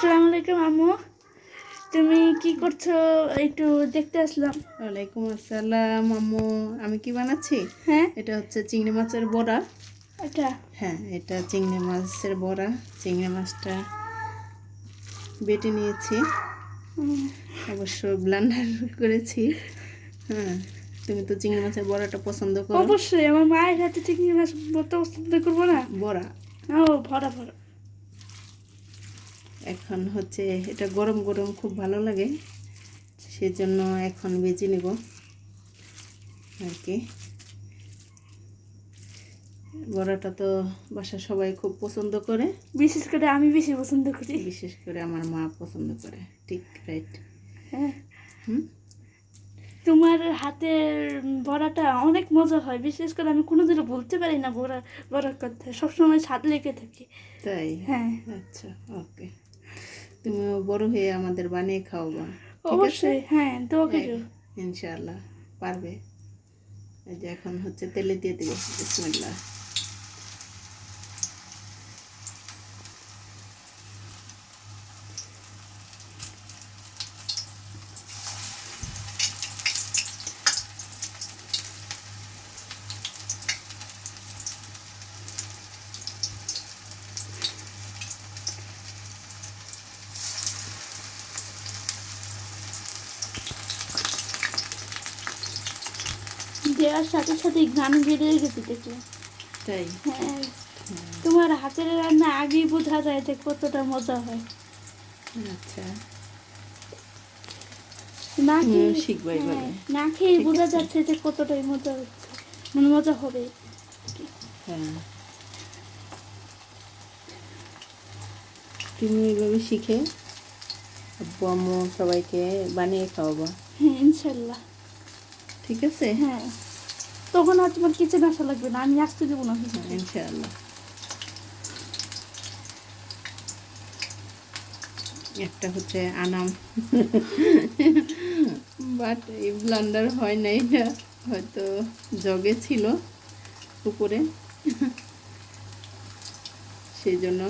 আসসালামু আলাইকুম আম্মু। তুমি কি করছ? একটু দেখতে আসলাম। ওয়ালাইকুম আসসালাম আম্মু। আমি কি বানাচ্ছি? হ্যাঁ। এটা হচ্ছে চিংড়ি মাছের বড়া। এটা? হ্যাঁ এটা চিংড়ি মাছের বড়া। চিংড়ি মাছটা বেটে নিয়েছি। অবশ্য ব্লান্ডার করেছি। হ্যাঁ তুমি তো চিংড়ি মাছের বড়াটা পছন্দ করো। অবশ্যই আমার মায়ের হাতে চিংড়ি মাছ পছন্দ করব না? বড়া। ও ভরা ভরা। এখন হচ্ছে এটা গরম গরম খুব ভালো লাগে সেজন্য এখন বেজে নেব আর কি। বড়াটা তো বাসার সবাই খুব পছন্দ করে। বিশেষ করে আমি বেশি পছন্দ করি। বিশেষ করে আমার মা পছন্দ করে ঠিক রাইট হ্যাঁ। হুম? তোমার হাতের বড়াটা অনেক মজা হয় বিশেষ করে আমি কোনোদিনও বলতে পারি না বড়া বড়ার কথা সবসময় স্বাদ লেগে থাকে। তাই? হ্যাঁ। আচ্ছা ওকে তুমি বড় হয়ে আমাদের বানিয়ে খাও ঠিক অবশ্যই হ্যাঁ দোয়া হ্যাঁ, করো ইনশাআল্লাহ পারবে। এই যে এখন হচ্ছে তেলে দিয়ে দেবে বিসমিল্লাহ। দেওয়ার সাথে সাথে গান বেড়ে গেছে দেখলাম তাই? হ্যাঁ। তোমার হাতের রান্না আগেই বোঝা যায় যে কতটা মজা হয়। আচ্ছা। না খেয়ে। হ্যাঁ, না খেয়ে বোঝা যাচ্ছে যে কতটাই মজা হচ্ছে। মানে মজা হবে। হ্যাঁ। তুমি এভাবে শিখে আব্বু আম্মু সবাইকে বানিয়ে খাওয়াবা। হ্যাঁ ইনশাল্লাহ। ঠিক আছে? হ্যাঁ। তখন আর তোমার কিচেন আসা লাগবে না, আমি আসতে দেবো না ইনশাআল্লাহ। একটা হচ্ছে আনাম। বাট এই ব্লান্ডার হয় না এটা হয়তো জগে ছিল উপরে। সেই জন্য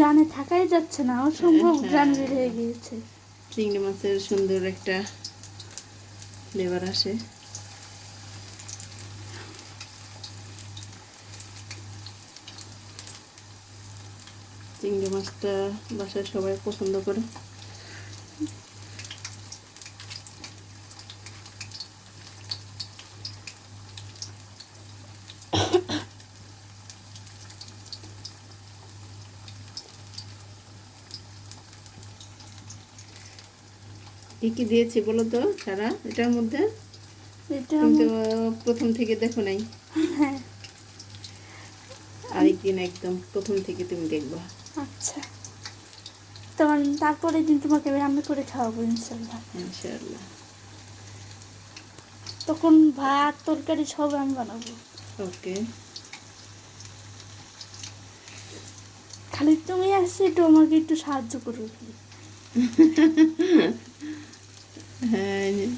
গ্রানে থাকাই যাচ্ছে না অসম্ভব হ্যাঁ। গ্রান বের হয়ে গিয়েছে। চিংড়ি মাছের সুন্দর একটা ফ্লেভার আসে। চিংড়ি মাছটা বাসায় সবাই পছন্দ করে। কি কি দিয়েছি বলো তো সারা? এটার মধ্যে? এটা তো প্রথম থেকে দেখো নাই। হ্যাঁ। আরেকদিন একদম প্রথম থেকে তুমি দেখবা। আচ্ছা। তোমার তারপরে দিন তোমাকে রান্না করে খাওয়াবো ইনশাল্লাহ ইনশাআল্লাহ। তখন ভাত তরকারি সব আমি বানাবো। ওকে। খালি তুমি আসছে একটু আমাকে একটু সাহায্য করো। হ্যাঁ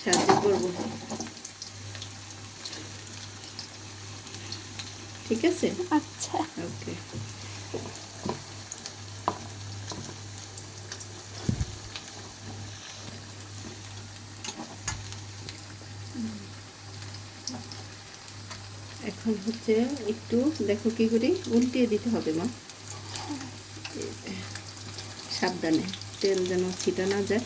সাহায্য করব। ঠিক আছে? আচ্ছা। ওকে। এখন হচ্ছে একটু দেখো কি করি উল্টিয়ে দিতে হবে মা। সাবধানে তেল যেন ছিটা না যায়।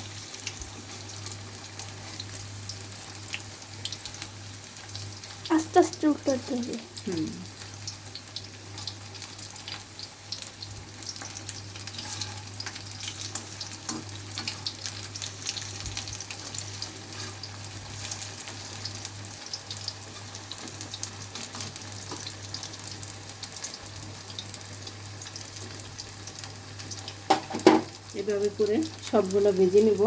আস্তে আস্তে উল্টাতে হবে। হুম। এভাবে করে সবগুলো ভেজে নেব।